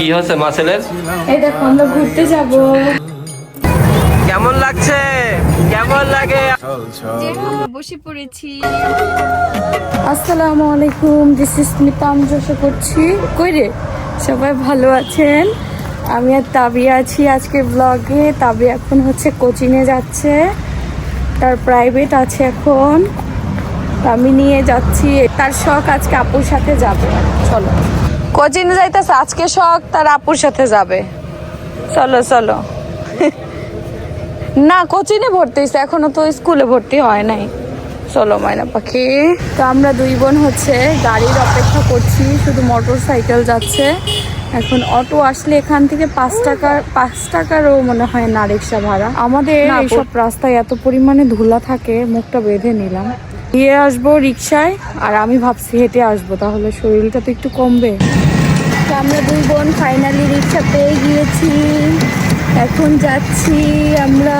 কি হচ্ছে মাসেলের এই দেখো আমরা ঘুরতে যাব। কেমন লাগছে? কেমন লাগে? বসে পড়েছি। আসসালামু আলাইকুম দিস ইস স্মিতা আমি করছি কই রে? সবাই ভালো আছেন? আমি আর তাবিয়া আছি আজকে ব্লগে তাবি এখন হচ্ছে কোচিংয়ে যাচ্ছে। তার প্রাইভেট আছে এখন। আমি নিয়ে যাচ্ছি। তার শখ আজকে আপুর সাথে যাবে। চলো। কোচিংয়ে যাইতেছে আজকে শখ তার আপুর সাথে যাবে। চলো চলো। না কোচিনে ভর্তি হয়েছে এখনও তো স্কুলে ভর্তি হয় নাই। চলো ময়না পাখি। তো আমরা দুই বোন হচ্ছে গাড়ির অপেক্ষা করছি শুধু মোটর সাইকেল যাচ্ছে। এখন অটো আসলে এখান থেকে পাঁচ টাকার পাঁচ টাকারও মনে হয় না রিক্সা ভাড়া। আমাদের এইসব রাস্তায় এত পরিমাণে ধুলা থাকে মুখটা বেঁধে নিলাম। দিয়ে আসব রিক্সায় আর আমি ভাবছি হেঁটে আসব, তাহলে শরীরটা তো একটু কমবে। তো আমরা দুই বোন ফাইনালি রিক্সা পেয়ে গিয়েছি। এখন যাচ্ছি আমরা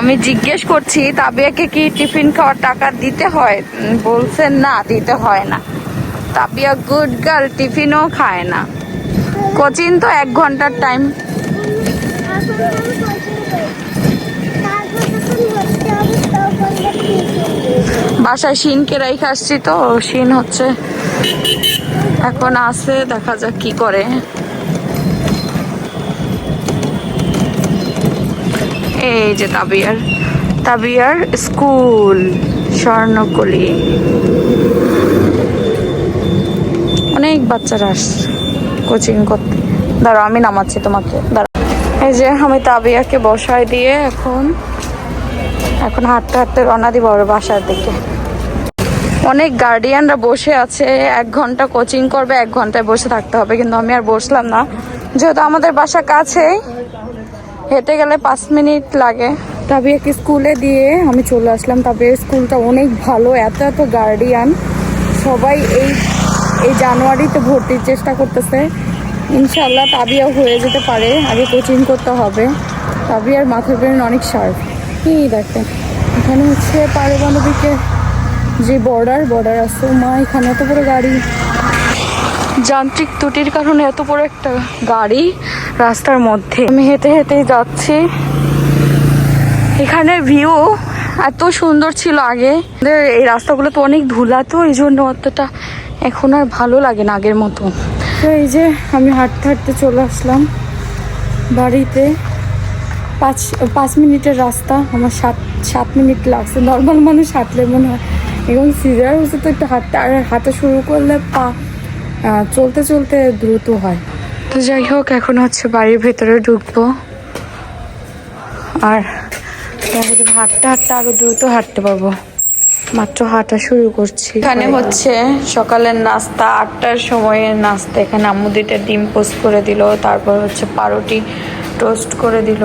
আমি জিজ্ঞেস করছি, তাবিয়াকে কি টিফিন খাওয়ার টাকা দিতে হয়? বলছেন না, দিতে হয় না। তাবিয়া গুড গার্ল টিফিনও খায় না। কোচিং তো এক ঘণ্টার টাইম বাসায় শিনকে রেখে আসছি তো, শিন হচ্ছে। এখন আসে দেখা যাক কি করে। এই যে তাবিয়ার তাবিয়ার স্কুল, স্বর্ণকলি। অনেক বাচ্চারা আসছে কোচিং করতে। দাঁড়াও, আমি নামাচ্ছি তোমাকে। দাঁড়াও। এই যে আমি তাবিয়াকে বসায় দিয়ে এখন এখন হাঁটতে হাঁটতে রওনা দিব বাসার দিকে। অনেক গার্ডিয়ানরা বসে আছে, এক ঘণ্টা কোচিং করবে, এক ঘন্টায় বসে থাকতে হবে, কিন্তু আমি আর বসলাম না। যেহেতু আমাদের বাসা কাছেই হেঁটে গেলে পাঁচ মিনিট লাগে। তবে তাবিয়াকে স্কুলে দিয়ে আমি চলে আসলাম। তাবিয়ার স্কুলটা অনেক ভালো এত এত গার্ডিয়ান সবাই এই এই জানুয়ারিতে ভর্তির চেষ্টা করতেছে। ইনশাল্লাহ তাবিয়া হয়ে যেতে পারে। আগে কোচিং করতে হবে। তাবিয়ার মাথার ব্রেন অনেক শার্প কি দেখেন এখানে হচ্ছে পারমাণবিকের যে বর্ডার বর্ডার আছে। মা এখানে এত বড় গাড়ি। যান্ত্রিক ত্রুটির কারণে এত বড় একটা গাড়ি। রাস্তার মধ্যে। আমি হেঁটে হেঁটেই যাচ্ছি। এখানে ভিউ এত সুন্দর ছিল আগে। এই রাস্তাগুলো তো অনেক ধুলা তো এই জন্য অতটা এখন আর ভালো লাগে না আগের মতো। তো এই যে আমি হাঁটতে হাঁটতে চলে আসলাম বাড়িতে। পাঁচ পাঁচ মিনিটের রাস্তা, আমার সাত সাত মিনিট লাগছে। নর্মাল মানুষ হাঁটলে মনে হয়। এবং সিজার হচ্ছে তো একটু হাঁটতে, আর হাঁটা শুরু করলে পা চলতে চলতে দ্রুত হয়। তো যাই হোক, এখন হচ্ছে বাড়ির ভেতরে ঢুকবো। আর হাঁটতে হাঁটতে আরও দ্রুত হাঁটতে পারব। মাত্র হাঁটা শুরু করছি। এখানে হচ্ছে সকালের নাস্তা, আটটার সময়ের নাস্তা। এখানে আম্মু দুইটা ডিম পোস্ট করে দিল, তারপর হচ্ছে পাউরুটি টোস্ট করে দিল।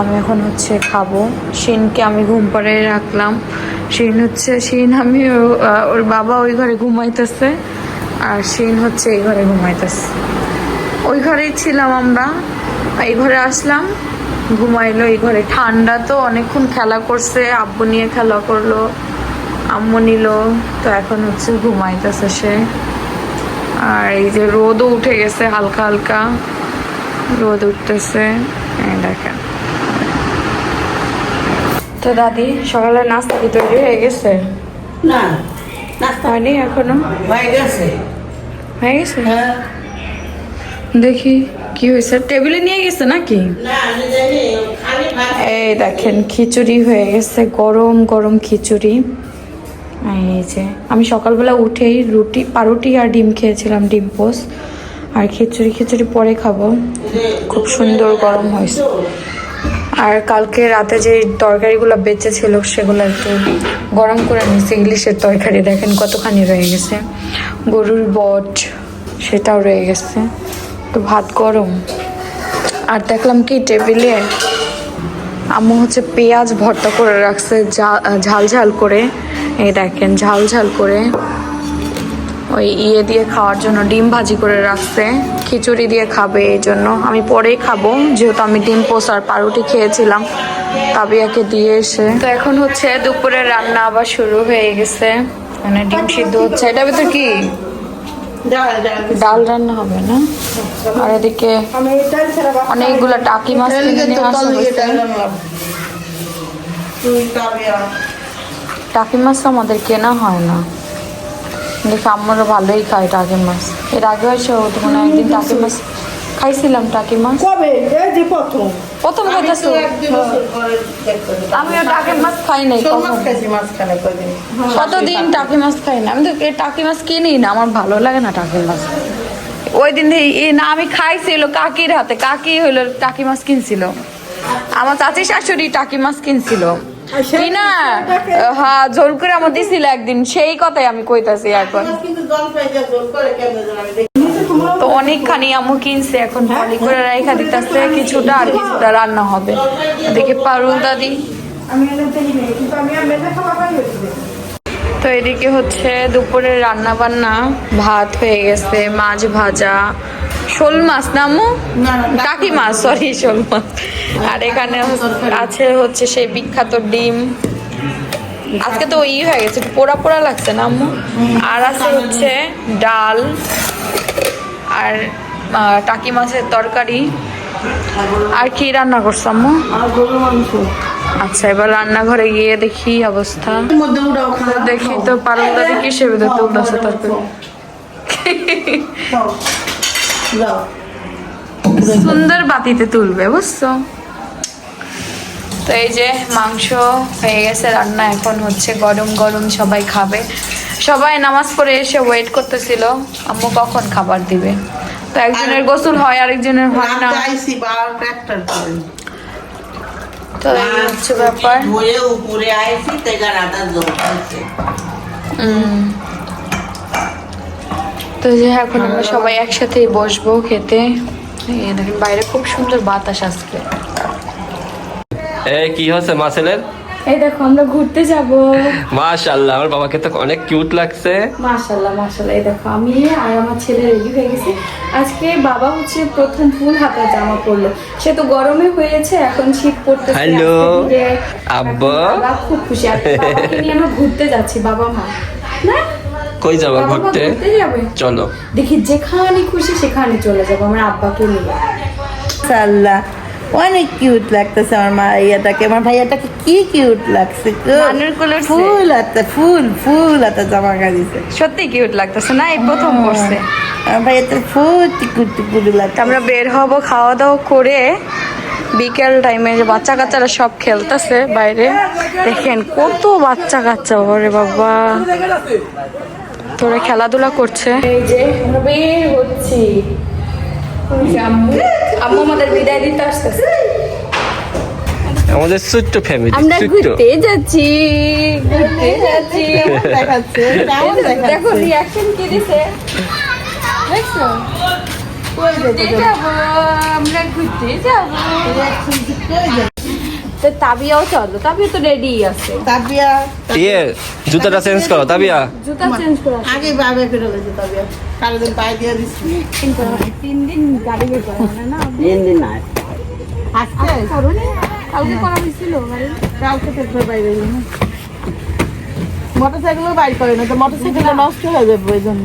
আমি এখন হচ্ছে খাব। শিনকে আমি ঘুম পাড়িয়ে রাখলাম। শিন হচ্ছে, শিন আমি ওর বাবা ওই ঘরে ঘুমাইতেছে, আর শিন হচ্ছে এই ঘরে ঘুমাইতেছে। ওই ঘরেই ছিলাম আমরা। এই ঘরে আসলাম ঘুমাইলো এই ঘরে। ঠান্ডা তো অনেকক্ষণ খেলা করছে আব্বু নিয়ে খেলা করল আম্মু নিল তো এখন হচ্ছে ঘুমাইতেছে সে। আর এই যে রোদও উঠে গেছে হালকা হালকা রোদ উঠতেছে। দেখেন। তো দাদি সকালে নাস্তা কি তৈরি হয়ে গেছে? না নাস্তা হয়নি এখনও? হয়ে গেছে। হয়ে গেছে? হ্যাঁ। দেখি, কি হয়েছে? টেবিলে নিয়ে গেছে নাকি? এই দেখেন, খিচুড়ি হয়ে গেছে, গরম গরম খিচুড়ি। এই যে, আমি সকালবেলা উঠেই রুটি পাউরুটি আর ডিম খেয়েছিলাম, ডিম পোস আর খিচুড়ি খিচুড়ি পরে খাব। খুব সুন্দর গরম হয়েছে। আর কালকে রাতে যে তরকারিগুলো বেঁচে ছিল, সেগুলো একটু গরম করে নিয়েছে, ইলিশের তরকারি। দেখেন কতখানি রয়ে গেছে। গরুর বট, সেটাও রয়ে গেছে। তো ভাত গরম। আর দেখলাম কি টেবিলে আম্মু হচ্ছে পেঁয়াজ ভর্তা করে রাখছে ঝাল ঝাল করে। এই দেখেন ঝাল ঝাল করে ওই ইয়ে দিয়ে খাওয়ার জন্য ডিম ভাজি করে রাখছে। খিচুড়ি দিয়ে খাবে এই জন্য। আমি পরেই খাব যেহেতু আমি ডিম পোস আর পাউরুটি খেয়েছিলাম তাবিয়াকে দিয়ে এসে। তো এখন হচ্ছে দুপুরে রান্না আবার শুরু হয়ে গেছে। মানে ডিম সিদ্ধ হচ্ছে। এটা ভিতর কি? ডাল রান্না হবে না? আর এদিকে অনেকগুলো টাকি মাছ কিনে নিয়ে আসা হয়েছে। টাকি মাছ আমাদের কেনা হয় না। দেখি আমরা ভালোই খাই টাকি মাছ। এর আগে হয়েছে ওটা মনে একদিন টাকি মাছ খাইছিলাম টাকি মাছ। কবে? এই যে প্রথম। প্রথম আমি খাইতেছো? তো এক দুই বছর পরে দেখতে আমিও টাকি মাছ খাই নাই কদিন কতদিন টাকি মাছ খাই না আমি তো এই টাকি মাছ কিনি না আমার ভালো লাগে না টাকি মাছ। ওই দিন এই- না আমি খাইছিল কাকির হাতে। কাকি হইল টাকি মাছ কিনছিল। আমার চাচি শাশুড়ি টাকি মাছ কিনছিল। কি না হ্যাঁ জোর করে আমার দিছিল একদিন। সেই কথাই আমি কইতাছি এখন। অনেকখানি আম্মু কিনছে এখন পলি করে রেখা দিতেছে কিছুটা আর কিছুটা রান্না হবে। দেখি পারুল দাদি। আমি আমি তো এদিকে হচ্ছে দুপুরে রান্না বান্না ভাত হয়ে গেছে মাছ ভাজা। শোল মাছ না আম্মু? না, না, মাছ সরি শোল মাছ। আর এখানে আছে হচ্ছে সেই বিখ্যাত ডিম। আজকে তো ই হয়ে গেছে পোড়া পোড়া লাগছে না আম্মু? আর আছে হচ্ছে ডাল। আর টাকি মাছের তরকারি আর কি রান্না করছ আম্মু? আচ্ছা এবার রান্নাঘরে গিয়ে দেখি অবস্থা। দেখি তো পারুল দাদি তুলতেছে তরকারি? সুন্দর বাতিতে তুলবে, বুঝছ? তো এই যে মাংস হয়ে গেছে, রান্না এখন হচ্ছে গরম গরম সবাই খাবে। সবাই নামাজ পড়ে এসে ওয়েট করতেছিল আম্মু কখন খাবার দিবে? তো একজনের গোসল হয় আরেকজনের হয় না। তো এই হচ্ছে ব্যাপার। উপরে। তো যে এখন আমরা সবাই একসাথেই বসবো খেতে। দেখেন বাইরে খুব সুন্দর বাতাস আজকে। এ কি হচ্ছে মাসেলের এই দেখো আমরা ঘুরতে যাব। মাশাআল্লাহ আমার বাবাকে তো অনেক কিউট লাগছে। মাশাল্লাহ মাশাল্লাহ এই দেখো আমি আর আমার ছেলে রেডি হয়ে গেছে। আজকে বাবা হচ্ছে প্রথম ফুল হাতা জামা পরলো। সে তো গরমে হয়েছে এখন শীত আজকে থেকে আব্বা। খুব খুশি। আর বাবাকে নিয়ে আমরা ঘুরতে যাচ্ছি বাবা মা। না? কই যাব ঘুরতে? চলো। দেখি যেখানে খুশি সেখানে চলে যাব আমার আব্বাকে নিয়ে। সাল্লাহ অনেক কিউট লাগতেছে আমার মা ইয়েটাকে আমার ভাইয়াটাকে কি কিউট লাগছে ফুল হাতে ফুল ফুল হাতে জামা গাড়িছে সত্যি কিউট লাগতেছে না? এই প্রথম করছে। আমার ভাইয়াটা ফুল টিকুর টিকুর লাগছে। আমরা বের হব খাওয়া দাওয়া করে বিকেল টাইমে যে বাচ্চা কাচ্চারা সব খেলতেছে বাইরে। দেখেন কত বাচ্চা কাচ্চা ওরে বাবা। তোরা খেলাধুলা করছে। এই যে আমরা বের হচ্ছি। আম্মু। আম্মু আমাদের বিদায় দিতে আসতেছে। আমাদের ছোট্ট ফ্যামিলি আমরা ঘুরতে যাচ্ছি। ঘুরতে যাচ্ছি। দেখাচ্ছে দেখো রিয়াকশন কি দিছে? দেখছ? ঘুরতে যাব। আমরা ঘুরতে যাব। তো তাবিয়াও চলো তাবিয়া তো রেডি আছে। তাবিয়া ইয়ে জুতাটা চেঞ্জ করো তাবিয়া। জুতা চেঞ্জ করে। আগে বাবে ফিরে গেছে তাবিয়া। কালো দিন পায়ে দিয়ে দিচ্ছি তিন দিন গাড়ি বের করা না? দিন দিন নাই আজকে? করুন কালকে করা হয়েছিল গাড়ি কালকে থেকে বাইরে মোটর সাইকেলও বাইর করে না তো মোটরসাইকেলটা নষ্ট হয়ে যাবে ওই জন্য।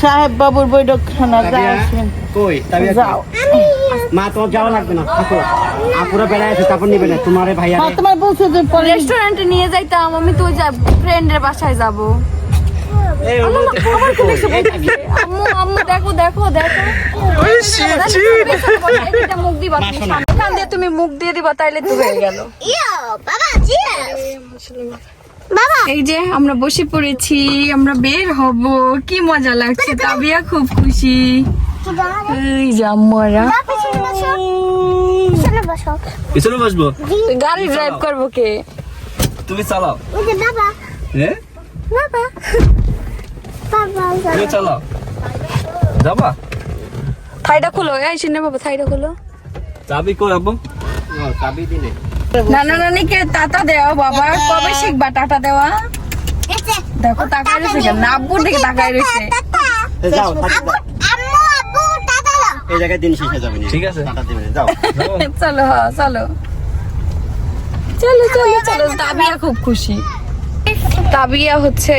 সাহেব বাবুর বৈঠকখানা যাও শিন কই? তাবিয়া যাও। মা তোমার যাওয়া লাগবে না। থাকো। আপুরা বেড়ায় আছে তারপর নিবে না। তোমারে ভাইয়া তোমার বলছো যে পরে রেস্টুরেন্টে নিয়ে যাইতাম। আমি তো ফ্রেন্ডের বাসায় যাব। এই ওর মধ্যে আম্মু আম্মু দেখো দেখো দেখো। মুখ দিবা তুমি দিয়ে তুমি মুখ দিয়ে দিবা তাইলে তো হয়ে গেল। এই যে আমরা বসে পড়েছি আমরা বের হব। কি মজা লাগছে তাবিয়া খুব খুশি। এই যে আম্মারা পিছনে বসবো? গাড়ি ড্রাইভ করব কে? তুমি চালাও। বাবা। হ্যাঁ? বাবা। বাবা তুমি চালাও। যাবা? থাইটা খুলো। এই শুনে বাবা থাইটা খুলো। চাবি কই আব্বু? চাবি দিলে নানা নানিকে টাটা দেওয়া বাবা। কবে শিখবা টাটা দেওয়া? দেখো তাকায় রয়েছে কেন আব্বুর দিকে তাকায় রয়েছে। যাও থাকি দাও। আম্মু আব্বু টাটা দাও। এই জায়গায় দিন শেষে যাবে ঠিক আছে। টাটা দিবে যাও। চলো চলো। চলো চলো চলো। তাবিয়া খুব খুশি। তাবিয়া হচ্ছে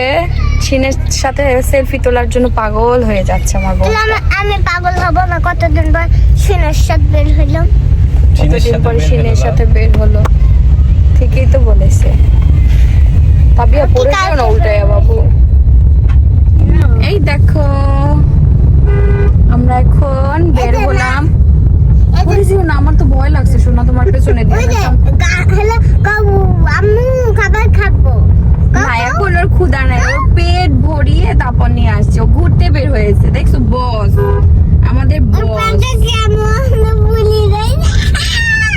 ছিনের সাথে সেলফি তোলার জন্য পাগল হয়ে যাচ্ছে আমার তাহলে আমি- আমি পাগল হব না। কতদিন পর সিনের সাথে বের হইলাম? কতদিন পরে সিনের সাথে বের হলো? ঠিকই তো বলেছে। তাবিয়া পড়ে যেও না উল্টাইয়া বাবু? এই দেখো আমরা এখন বের হলাম। পড়ে যেও না আমার তো ভয় লাগছে শোনা তোমার পেছনে দিয়ে খাবার খাব। না এখন ওর ক্ষুদা নাই ওর পেট ভরিয়ে তারপর নিয়ে আসছে। ও ঘুরতে বের হয়েছে দেখছ বস? আমাদের বস।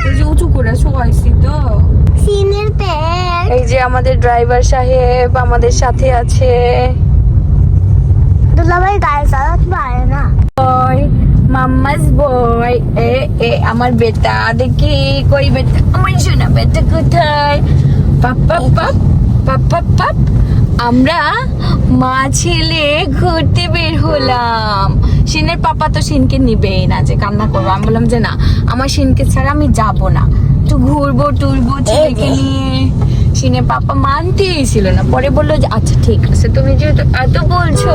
এই যে উঁচু করে শোয়াইছি তো। সিনের প্যান্ট এই যে আমাদের ড্রাইভার সাহেব আমাদের সাথে আছে। দুলাভাই গাড়ি চালাতে পারে না। বয় মাম্মাস বয় এ এ আমার বেটা দেখি কই বেটা আমার শোনা বেটা কোথায়? পাপ পাপ পাপ পাপ পাপ পাপ। আমরা মা ছেলে ঘুরতে বের হলাম। সিনের পাপা তো সিনকে নিবেই না যে কান্না করব। আমি বললাম যে না আমার সিনকে ছাড়া আমি যাব না। একটু ঘুরবো টুরবো ছেলেকে নিয়ে। সিনের পাপা মানতেই ছিল না। পরে বলল যে আচ্ছা ঠিক আছে তুমি যেহেতু এত বলছো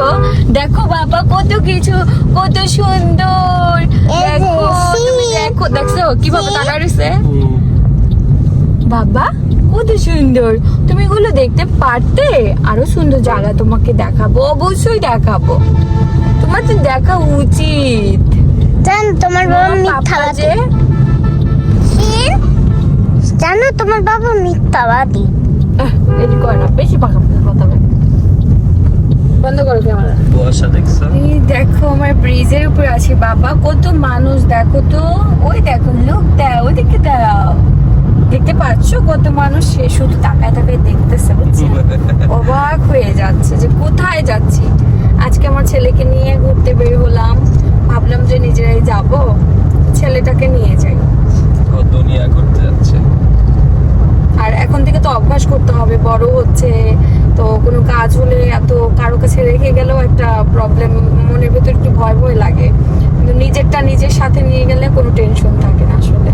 দেখো বাবা কত কিছু কত সুন্দর। দেখো তুমি দেখো দেখছ? কীভাবে তাকায় রয়েছে? বাবা কত সুন্দর। তুমি এগুলো দেখতে পারতে? আরও সুন্দর জায়গা তোমাকে দেখাবো অবশ্যই দেখাবো। তোমার তো দেখা উচিত। জান তোমার বাবা মিথ্যাবাদী জানো তোমার বাবা মিথ্যাবাদী আহ, এটি করে না বেশি পাকা কথা বলে। বন্ধ করো ক্যামেরা। কুয়াশা দেখছ? এই দেখো আমার ব্রিজের উপর আছি বাবা। কত মানুষ দেখো তো। ওই দেখো লোক দাও ওদিকে দাও দেখতে পাচ্ছ কত মানুষ? সে শুধু তাকায় তাকায় দেখতেছে বুঝছে? অবাক হয়ে যাচ্ছে যে কোথায় যাচ্ছি? আজকে আমার ছেলেকে নিয়ে ঘুরতে বের হলাম। ভাবলাম যে নিজেরাই যাব ছেলেটাকে নিয়ে যাই। ও দুনিয়া ঘুরতে যাচ্ছে। আর এখন থেকে তো অভ্যাস করতে হবে বড় হচ্ছে তো কোনো কাজ হলে এত কারও কাছে রেখে গেলেও একটা প্রবলেম মনের ভেতর একটু ভয় ভয় লাগে। কিন্তু নিজেরটা নিজের সাথে নিয়ে গেলে কোনো টেনশন থাকে না আসলে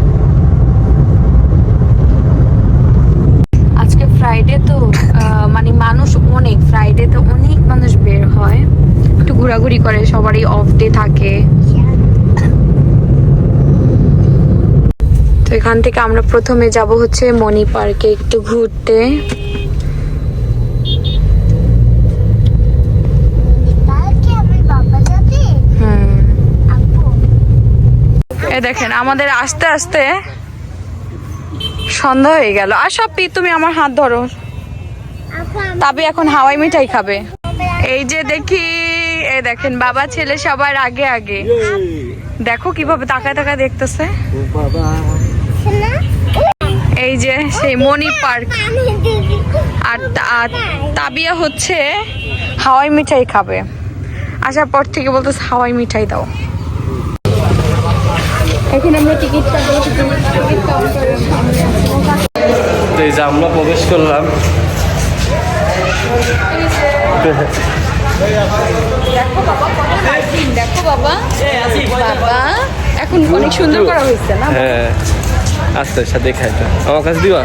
আজকে ফ্রাইডে তো আহ, মানে মানুষ অনেক ফ্রাইডে তো অনেক মানুষ বের হয় একটু ঘোরাঘুরি করে সবারই অফ ডে থাকে। তো এখান থেকে আমরা প্রথমে যাব হচ্ছে মণি পার্কে একটু ঘুরতে। এ দেখেন আমাদের আস্তে আস্তে সন্ধ্যা হয়ে গেল। আর সব তুমি আমার হাত ধরো। আপু তবে এখন হাওয়াই মিঠাই খাবে। এই যে দেখি দেখেন বাবা ছেলে সবার আগে আগে। দেখো কীভাবে তাকায় তাকায় দেখতেছে। এই যে সেই মণি পার্ক। আর তাবিয়া হচ্ছে হাওয়াই মিঠাই খাবে। আসার পর থেকে বলতেছে হাওয়াই মিঠাই দাও। এখন আমরা টিকিট কাটবো টিকিট কাউন্টারের সামনে এই যে আমরা প্রবেশ করলাম। দেখো বাবা কত লাইটিং, দেখো বাবা। বাবা এখন অনেক সুন্দর করা হয়েছে না? হ্যাঁ। আস্তে আস্তে দেখাই তো। আমার কাছে দিবা?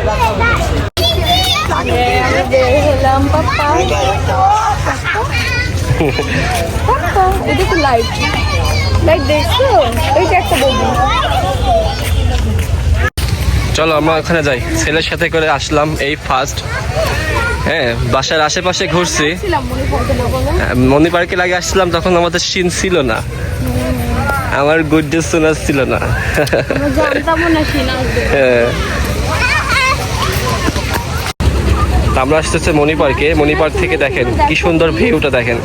লাইট লাইট দেখছ ওইটা একটা বলব চলো আমরা ওখানে যাই। ছেলের সাথে করে আসলাম এই ফার্স্ট হ্যাঁ বাসার আশেপাশে ঘুরছি। মনে পার্কে লাগে আসছিলাম, তখন আমাদের সিন ছিল না। আমার গুড ডে শোনা ছিল না। হ্যাঁ। আমরা আসতেছে মণি পার্কে। মণি পার্ক থেকে দেখেন, কি সুন্দর ভিউটা দেখেন।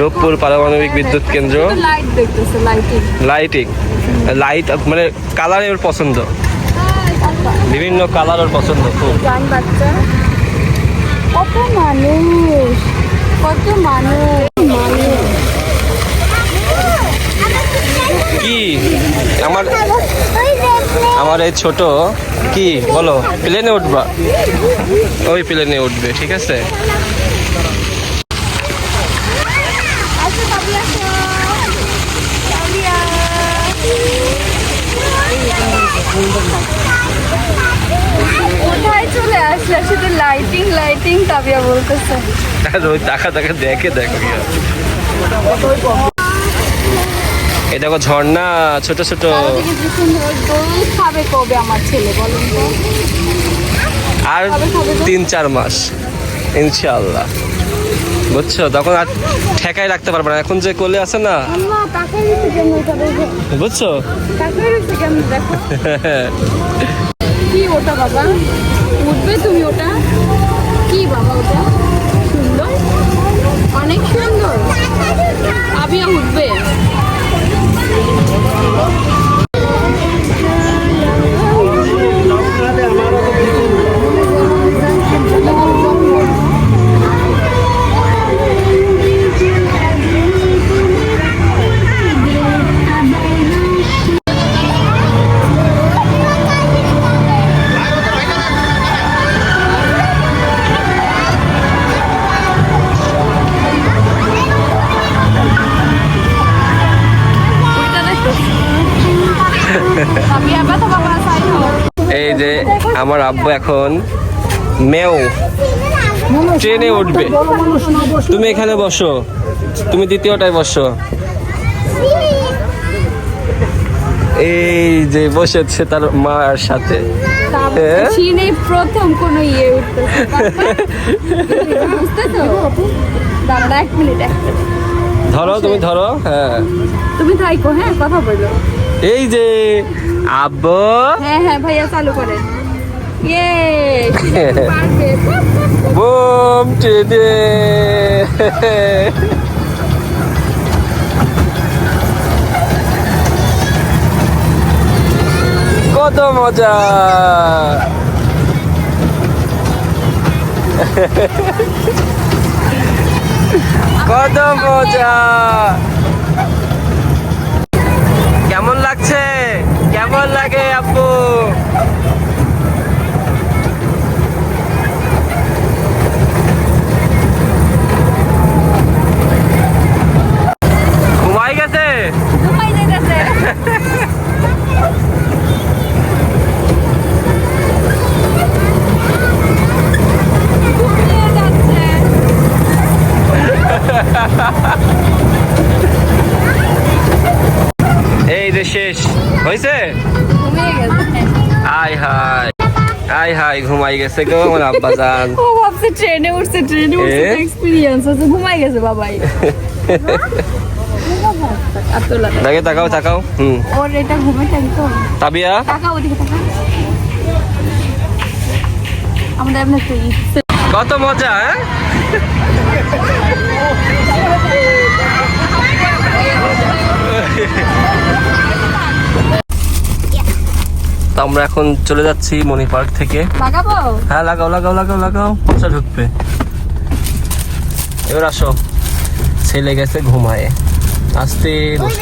রূপপুর পারমাণবিক বিদ্যুৎ কেন্দ্র। লাইটিং লাইটিং মানে কালার ওর পছন্দ। বিভিন্ন কালার ওর পছন্দ, খুব গান বাচ্চা কত মানুষ কত মানুষ? কি? আমার আমার এই ছোট? কি? বলো। প্লেনে উঠবা। ওই প্লেনে উঠবে ঠিক আছে? কোথায় শুধু লাইটিং লাইটিং তাবিয়া বলতেছে। আর ওই টাকা টাকা দেখে দেখো। ঝর্ণা ছোট ছোট। চারিদিকে কি সুন্দর দোল খাবে কবে আমার ছেলে বলুন আর তিন চার মাস ইনশাল্লাহ বুঝছ? তখন আর ঠেকাই রাখতে পারবে না। এখন যে কোলে আছে না বুঝছ? কি ওটা বাবা? উঠবে তুমি ওটা? কি বাবা ওটা? সুন্দর? অনেক সুন্দর। আবিয়া উঠবে? আমার আব্বু এখন মেও ট্রেনে উঠবে। তুমি এখানে বসো। তুমি দ্বিতীয়টায় বসো। এই যে বসেছে তার মার সাথে। হ্যাঁ? প্রথম কোন ইয়ে দাঁড়া এক মিনিট। ধরো তুমি ধরো হ্যাঁ। তুমি থাইকো হ্যাঁ কথা বলো। এই যে আব্বু। হ্যাঁ হ্যাঁ ভাইয়া চালু করেন। বুম ট্রেনে কত মজা। কত মজা। কেমন লাগছে? কেমন লাগে আপু? গেছে গো আমার আব্বা জান ও ভাবছে ট্রেনে উঠছে ট্রেনে উঠছে এ? এক্সপিরিয়েন্স আছে ঘুমাই গেছে বাবাই। দেখে তাকাও তাকাও হুম। ওর এটা ঘুমে টাইম তো। তাবিয়া? টাকা ওদিকে টাকা আমাদের এমনি তো ইচ্ছে কত মজা হ্যাঁ? আমরা এখন চলে যাচ্ছি মনি পার্ক থেকে। লাগাবো? হ্যাঁ লাগাও লাগাও লাগাও লাগাও। মজা ঢুকবে। এবার আসো। ছেলে গেছে ঘুমায়। আসতে হয়ে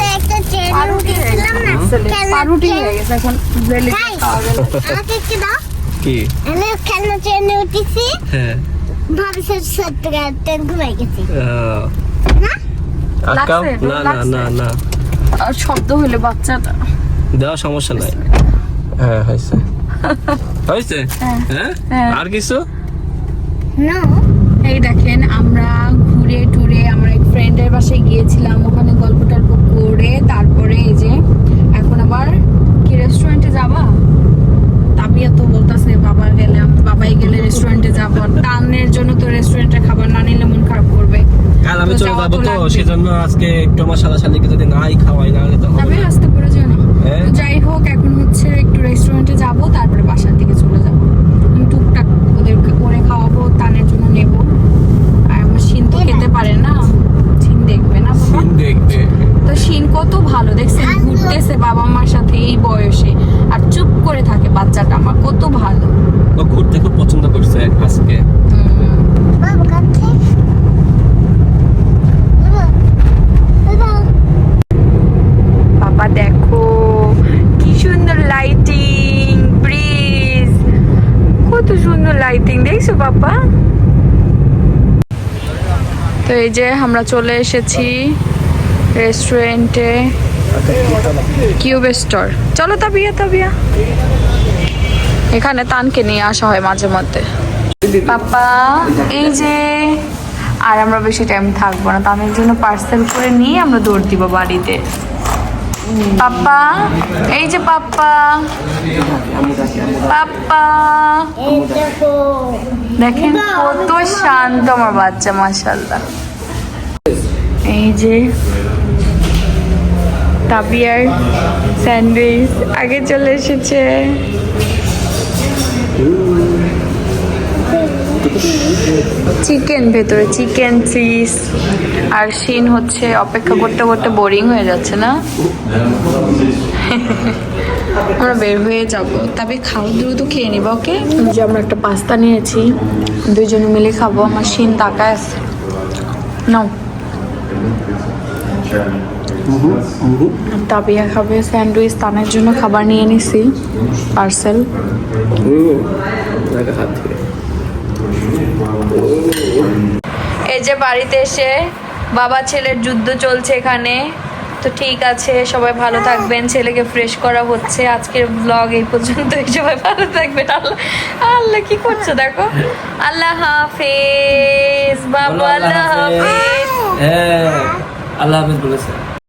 না? কি? খেলনা ট্রেনে উঠেছি। হ্যাঁ। সত্যি ট্রেন ঘুমাই গেছি। না? না না না না। আর শব্দ হলে বাচ্চাটা। দেওয়া সমস্যা নাই। হ্যাঁ হয়েছে। হয়েছে? হ্যাঁ। হ্যাঁ। আর কিছু? না। এই দেখেন আমরা ঘুরে টুরে আমরা এক ফ্রেন্ডের বাসায় গিয়েছিলাম ওখানে গল্প টল্প করে তারপরে এই যে এখন আবার কি রেস্টুরেন্টে যাবা? তাবিয়া তো বলতাছে বাবা গেলে বাবাই গেলে রেস্টুরেন্টে যাব। টানের জন্য তো রেস্টুরেন্টে খাবার না নিলে মন খারাপ করবে। কাল আমি চলে যাব তো সেজন্য আজকে একটু আমার সাদা শালিকে যদি নাই খাওয়াই না হলে তো হবে। আসতে হ্যাঁ। যাই হোক এখন হচ্ছে একটু রেস্টুরেন্টে যাব তারপরে বাসার দিকে চলে যাব। টুকটাক ওদেরকে করে খাওয়াবো তানের জন্য নেব। আর আমার শিন তো খেতে পারে না। শিন দেখবে না শিন দেখবে। তো শিন কত ভালো দেখছেন? ঘুরতেছে বাবা মার সাথে এই বয়সে। আর চুপ করে থাকে বাচ্চাটা আমার কত ভালো। ও ঘুরতে খুব পছন্দ করছে আজকে। বাবা দেখো। সুন্দর লাইটিং দেখছ বাবা তো এই যে আমরা চলে এসেছি রেস্টুরেন্টে কিউব স্টোর চলো তাবিয়া তাবিয়া। এখানে তানকে নিয়ে আসা হয় মাঝে মধ্যে। পাপা, এই যে, আর আমরা বেশি টাইম থাকব না। তাদের জন্য পার্সেল করে নিয়ে আমরা দৌড় দিব বাড়িতে। পাপ্পা, এই যে পাপ্পা। পাপ্পা। দেখেন কত শান্ত আমার বাচ্চা মাশাল্লাহ এই যে তাবিয়ার স্যান্ডউইচ আগে চলে এসেছে। চিকেন ভেতরে চিকেন চিজ আর শিন হচ্ছে অপেক্ষা করতে করতে বোরিং হয়ে যাচ্ছে, না? আমরা বের হয়ে যাব। তবে খাও, দ্রুত খেয়ে নিব, ওকে? যে আমরা একটা পাস্তা নিয়েছি দুজনে মিলে খাব, আমার শিন তাকায় আছে। নাও। তাবিয়া খাবে, স্যান্ডউইচ, তানের জন্য খাবার নিয়ে নিছি, পার্সেল। এই যে বাড়িতে এসে বাবা ছেলের যুদ্ধ চলছে এখানে। তো ঠিক আছে সবাই ভালো থাকবেন। ছেলেকে ফ্রেশ করা হচ্ছে। আজকের ব্লগ এই পর্যন্ত সবাই ভালো থাকবেন। আল্লাহ আল্লাহ কি করছ দেখো? আল্লাহ হাফেজ। বাবা আল্লাহ হাফেজ। হ্যাঁ আল্লাহ হাফেজ বলেছে।